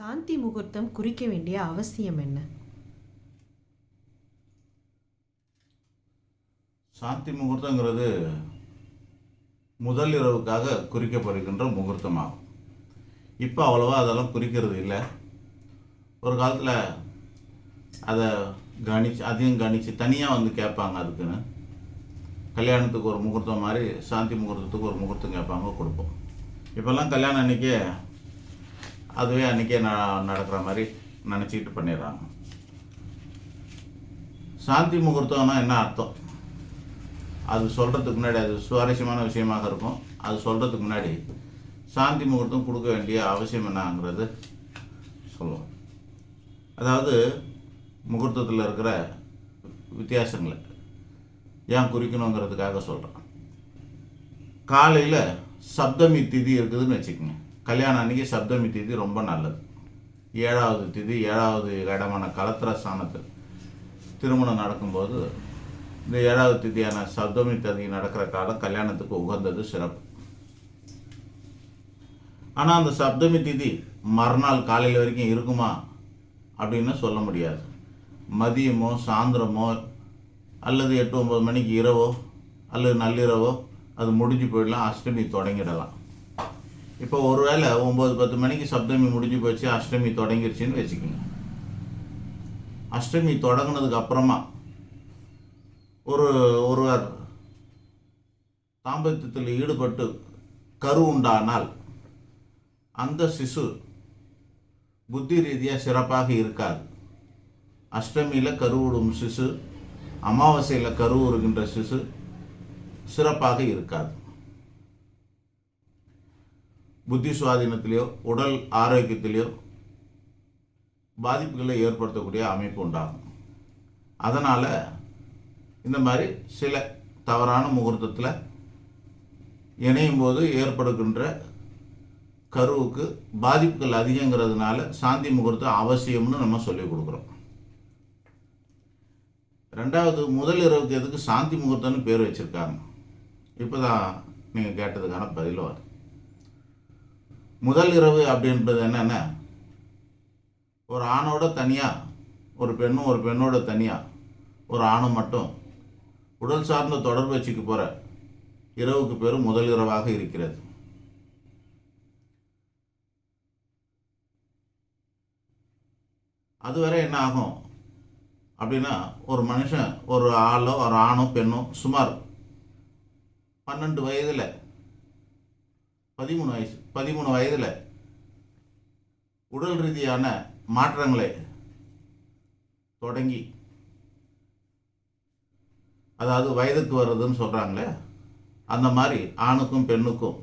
சாந்தி முகூர்த்தம் குறிக்க வேண்டிய அவசியம் என்ன? சாந்தி முகூர்த்தங்கிறது முதல் இரவுக்காக குறிக்கப்படுகின்ற முகூர்த்தமாகும். இப்போ அவ்வளோவா அதெல்லாம் குறிக்கிறது இல்லை. ஒரு காலத்தில் அதை கணிச்சு அதையும் கணிச்சு தனியாக வந்து கேட்பாங்க அதுக்குன்னு. கல்யாணத்துக்கு ஒரு முகூர்த்தம் மாதிரி சாந்தி முகூர்த்தத்துக்கு ஒரு முகூர்த்தம் கேட்பாங்க கொடுப்போம். இப்போல்லாம் கல்யாணம் அன்றைக்கி அதுவே அன்றைக்கே ந நடக்கிற மாதிரி நினச்சிக்கிட்டு பண்ணிடுறாங்க. சாந்தி முகூர்த்தம்னா என்ன அர்த்தம்? அது சொல்கிறதுக்கு முன்னாடி அது சுவாரஸ்யமான விஷயமாக இருக்கும். அது சொல்கிறதுக்கு முன்னாடி சாந்தி முகூர்த்தம் கொடுக்க வேண்டிய அவசியம் என்னங்கிறது சொல்லுவோம். அதாவது முகூர்த்தத்தில் இருக்கிற வித்தியாசங்களை ஏன் குறிக்கணுங்கிறதுக்காக சொல்கிறேன் காலையில் சப்தமி திதி இருக்குதுன்னு வச்சுக்கோங்க. கல்யாணம் அன்றைக்கி சப்தமி திதி ரொம்ப நல்லது. ஏழாவது திதி ஏழாவது இடமான கலத்திர ஸ்தானத்தில் திருமணம் நடக்கும்போது இந்த ஏழாவது திதியான சப்தமி திதி நடக்கிற காலம் கல்யாணத்துக்கு உகந்தது சிறப்பு. ஆனால் அந்த சப்தமி திதி மறுநாள் காலையில் வரைக்கும் இருக்குமா அப்படின்னு சொல்ல முடியாது. மதியமோ சாயந்தரமோ அல்லது எட்டு ஒம்பது மணிக்கு இரவோ அல்லது நள்ளிரவோ அது முடிஞ்சு போயிடலாம் அஷ்டமி தொடங்கிடலாம். இப்போ ஒரு வேளை ஒம்பது பத்து மணிக்கு சப்தமி முடிஞ்சு போச்சு அஷ்டமி தொடங்கிருச்சுன்னு வச்சுக்கோங்க. அஷ்டமி தொடங்கினதுக்கு அப்புறமா ஒரு ஒருவர் தாம்பத்தியத்தில் ஈடுபட்டு கரு உண்டானால் அந்த சிசு புத்தி ரீதியாக சிறப்பாக இருக்காது. அஷ்டமியில் கருவுடும் சிசு அமாவாசையில் கருவுறுகின்ற சிசு சிறப்பாக இருக்காது. புத்தி சுவாதீனத்திலேயோ உடல் ஆரோக்கியத்திலேயோ பாதிப்புகளை ஏற்படுத்தக்கூடிய அமைப்பு உண்டாகும். அதனால் இந்த மாதிரி சில தவறான முகூர்த்தத்தில் இணையும் போது ஏற்படுகின்ற கருவுக்கு பாதிப்புகள் அதிகங்கிறதுனால சாந்தி முகூர்த்தம் அவசியம்னு நம்ம சொல்லிக் கொடுக்குறோம். ரெண்டாவது முதல் இரவுக்கு எதுக்கு சாந்தி முகூர்த்தம்னு பேர் வச்சுருக்காங்க? இப்போ தான் நீங்கள் கேட்டதுக்கான பதில் வரும் முதல் இரவு அப்படின்றது என்னென்ன? ஒரு ஆணோட தனியாக ஒரு பெண்ணும் ஒரு பெண்ணோட தனியாக ஒரு ஆணும் மட்டும் உடல் சார்ந்த தொடர்பு வச்சுக்கு போகிற இரவுக்கு பேர் முதல் இரவாக இருக்கிறது. அதுவரை என்ன ஆகும்? அப்படின்னா ஒரு மனுஷன் ஒரு ஆளோ ஒரு ஆணோ பெண்ணோ சுமார் பன்னெண்டு வயதில் பதிமூணு வயசு பதிமூணு வயதில் உடல் ரீதியான மாற்றங்களை தொடங்கி அதாவது வயதுக்கு வர்றதுன்னு சொல்கிறாங்களே அந்த மாதிரி ஆணுக்கும் பெண்ணுக்கும்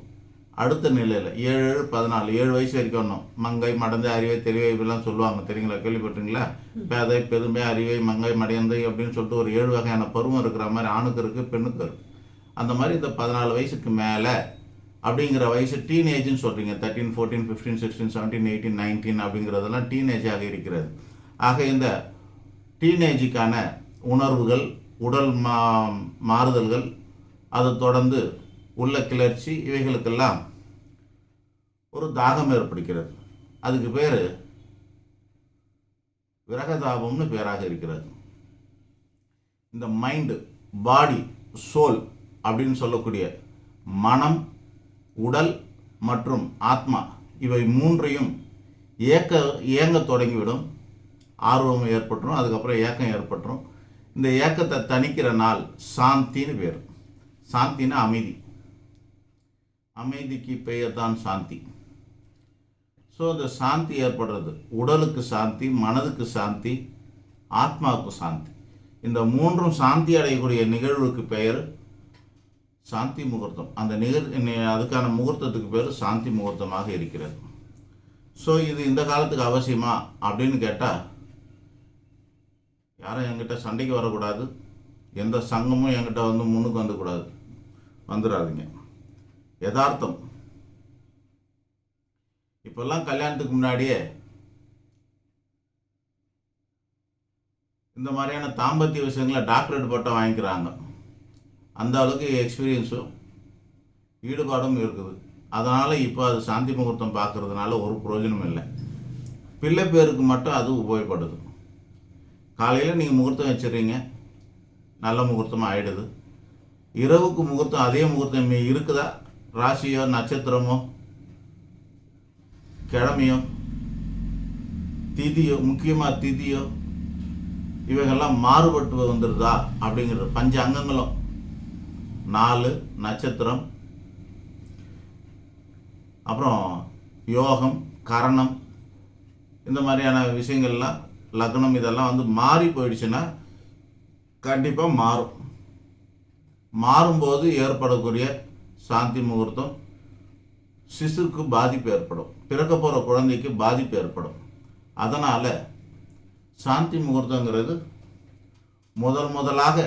அடுத்த நிலையில் ஏழு ஏழு பதினாலு ஏழு வயசு வரைக்கும் வரணும். மங்கை மடந்தை அறிவை தெளிவை இப்படிலாம் சொல்லுவாங்க. தெரியுங்களா? கேள்விப்பட்டீங்களா பேதை பெருமை அறிவை மங்கை மடையந்தை அப்படின்னு சொல்லிட்டு ஒரு ஏழு வகையான பருவம் இருக்கிற மாதிரி ஆணுக்கு இருக்குது பெண்ணுக்கு இருக்குது அந்த மாதிரி இந்த பதினாலு வயசுக்கு மேலே அப்படிங்கிற வயசு டீனேஜ்னு சொல்கிறீங்க thirteen fourteen fifteen sixteen seventeen eighteen nineteen அப்படிங்கிறதெல்லாம் டீனேஜாக இருக்கிறது. ஆக இந்த டீனேஜுக்கான உணர்வுகள் உடல் மா மாறுதல்கள் அதை தொடர்ந்து உள்ள கிளர்ச்சி இவைகளுக்கெல்லாம் ஒரு தாகம் ஏற்படுகிறது. அதுக்கு பேர் விரகதாபம்னு பேராக இருக்கிறது. இந்த மைண்டு பாடி சோல் அப்படின்னு சொல்லக்கூடிய மனம் உடல் மற்றும் ஆத்மா இவை மூன்றையும் ஏக்க ஏங்க தொடங்கிவிடும். ஆர்வம் ஏற்பட்டுரும் அதுக்கப்புறம் ஏக்கம் ஏற்பட்டுரும். இந்த ஏக்கத்தை தணிக்கிற நாள் சாந்தின்னு பேர். சாந்தின்னா அமைதி. அமைதிக்கு பெயர் தான் சாந்தி. ஸோ இந்த சாந்தி ஏற்படுறது உடலுக்கு சாந்தி மனதுக்கு சாந்தி ஆத்மாவுக்கு சாந்தி. இந்த மூன்றும் சாந்தி அடையக்கூடிய நிகழ்வுக்கு பெயர் சாந்தி முகூர்த்தம். அந்த நிகழ் அதுக்கான முகூர்த்தத்துக்கு பேர் சாந்தி முகூர்த்தமாக இருக்கிறது. ஸோ இது இந்த காலத்துக்கு அவசியமா அப்படின்னு கேட்டால் யாரும் என்கிட்ட சண்டைக்கு வரக்கூடாது. எந்த சங்கமும் என்கிட்ட வந்து முன்னுக்கு வந்துக்கூடாது. வந்துடாதீங்க யதார்த்தம். இப்போல்லாம் கல்யாணத்துக்கு முன்னாடியே இந்த மாதிரியான தாம்பத்திய விஷயங்களை டாக்டரேட் பட்டம் வாங்கிக்கிறாங்க. அந்த அளவுக்கு எக்ஸ்பீரியன்ஸும் ஈடுபாடும் இருக்குது. அதனால் இப்போ அது சாந்தி முகூர்த்தம் பார்க்கறதுனால ஒரு பிரயோஜனம் இல்லை. பிள்ளை பேருக்கு மட்டும் அது உபயோகப்படுது. காலையில் நீங்கள் முகூர்த்தம் வச்சிடுறீங்க. நல்ல முகூர்த்தமாக ஆகிடுது இரவுக்கு முகூர்த்தம் அதே முகூர்த்தம் இருக்குதா? ராசியோ நட்சத்திரமோ கிழமையோ திதியோ முக்கியமாக திதியோ இவைகள்லாம் மாறுபட்டு வந்துடுதா அப்படிங்கிறது பஞ்ச அங்கங்களும் நாலு நட்சத்திரம் அப்புறம் யோகம் கரணம் இந்த மாதிரியான விஷயங்கள்லாம் லக்னம் இதெல்லாம் வந்து மாறி போயிடுச்சுன்னா கண்டிப்பாக மாறும். மாறும்போது ஏற்படக்கூடிய சாந்தி முகூர்த்தம் சிசுக்கு பாதிப்பு ஏற்படும். பிறக்க போகிற குழந்தைக்கு பாதிப்பு ஏற்படும். அதனால் சாந்தி முகூர்த்தங்கிறது முதல் முதலாக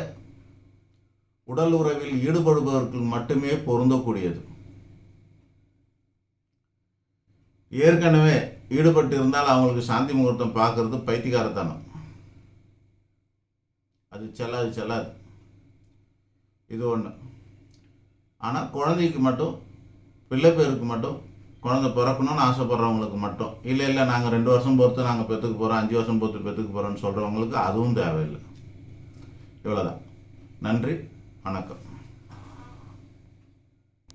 உடல் உறவில் ஈடுபடுபவர்கள் மட்டுமே பொருந்தக்கூடியது. ஏற்கனவே ஈடுபட்டு இருந்தால் அவங்களுக்கு சாந்தி முகூர்த்தம் பார்க்கறது பைத்தியக்காரத்தனம். அது செல்லாது செல்லாது. இது ஒன்று ஆனால் குழந்தைக்கு மட்டும் பிள்ளை பேருக்கு மட்டும் குழந்தை பிறக்கணும்னு ஆசைப்படுறவங்களுக்கு மட்டும் இல்லை இல்லை நாங்கள் ரெண்டு வருஷம் பொறுத்து நாங்கள் பெற்றுக்கு போகிறோம் அஞ்சு வருஷம் பொறுத்து பெற்றுக்கு போகிறோம்னு சொல்கிறவங்களுக்கு அதுவும் தேவையில்லை. இவ்வளோதான் நன்றி. வணக்கம்.